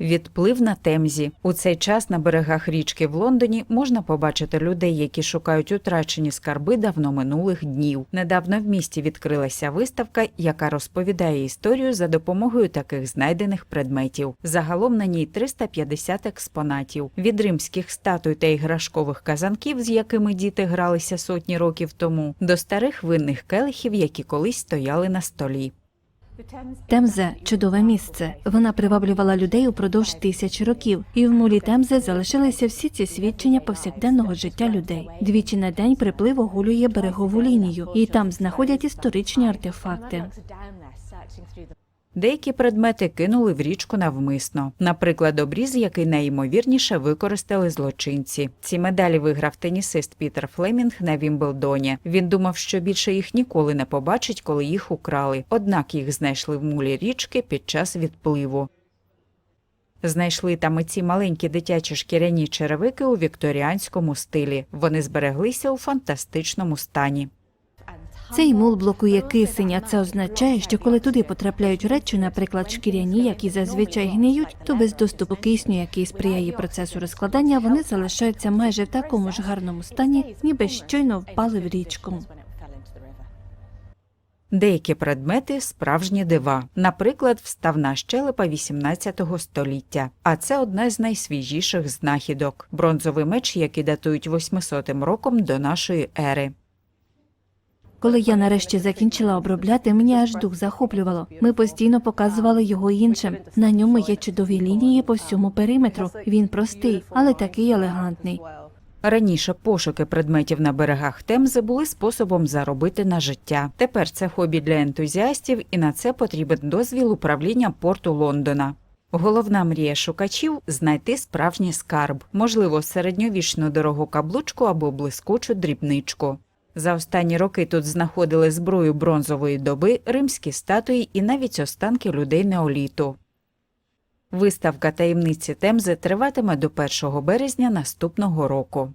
Відплив на Темзі. У цей час на берегах річки в Лондоні можна побачити людей, які шукають утрачені скарби давно минулих днів. Недавно в місті відкрилася виставка, яка розповідає історію за допомогою таких знайдених предметів. Загалом на ній 350 експонатів від римських статуй та іграшкових казанків, з якими діти гралися сотні років тому, до старих винних келихів, які колись стояли на столі. Темза чудове місце. Вона приваблювала людей упродовж тисяч років, і в мулі Темзи залишилися всі ці свідчення повсякденного життя людей. Двічі на день приплив огулює берегову лінію, і там знаходять історичні артефакти. Деякі предмети кинули в річку навмисно, наприклад, обріз, який найімовірніше використали злочинці. Ці медалі виграв тенісист Пітер Флемінг на Вімблдоні. Він думав, що більше їх ніколи не побачить, коли їх украли. Однак їх знайшли в мулі річки під час відпливу. Знайшли там і ці маленькі дитячі шкіряні черевики у вікторіанському стилі. Вони збереглися у фантастичному стані. Цей мул блокує кисень, а це означає, що коли туди потрапляють речі, наприклад, шкіряні, які зазвичай гниють, то без доступу кисню, який сприяє процесу розкладання, вони залишаються майже в такому ж гарному стані, ніби щойно впали в річку. Деякі предмети справжні дива, наприклад, вставна щелепа 18 століття. А це одна з найсвіжіших знахідок бронзовий меч, який датують 800 роком до нашої ери. Коли я нарешті закінчила обробляти, мені аж дух захоплювало. Ми постійно показували його іншим. На ньому є чудові лінії по всьому периметру. Він простий, але такий елегантний. Раніше пошуки предметів на берегах Темзи були способом заробити на життя. Тепер це хобі для ентузіастів, і на це потрібен дозвіл управління порту Лондона. Головна мрія шукачів знайти справжній скарб, можливо, середньовічну дорогу каблучку або блискучу дрібничку. За останні роки тут знаходили зброю бронзової доби, римські статуї і навіть останки людей неоліту. Виставка таємниці Темзи триватиме до 1 березня наступного року.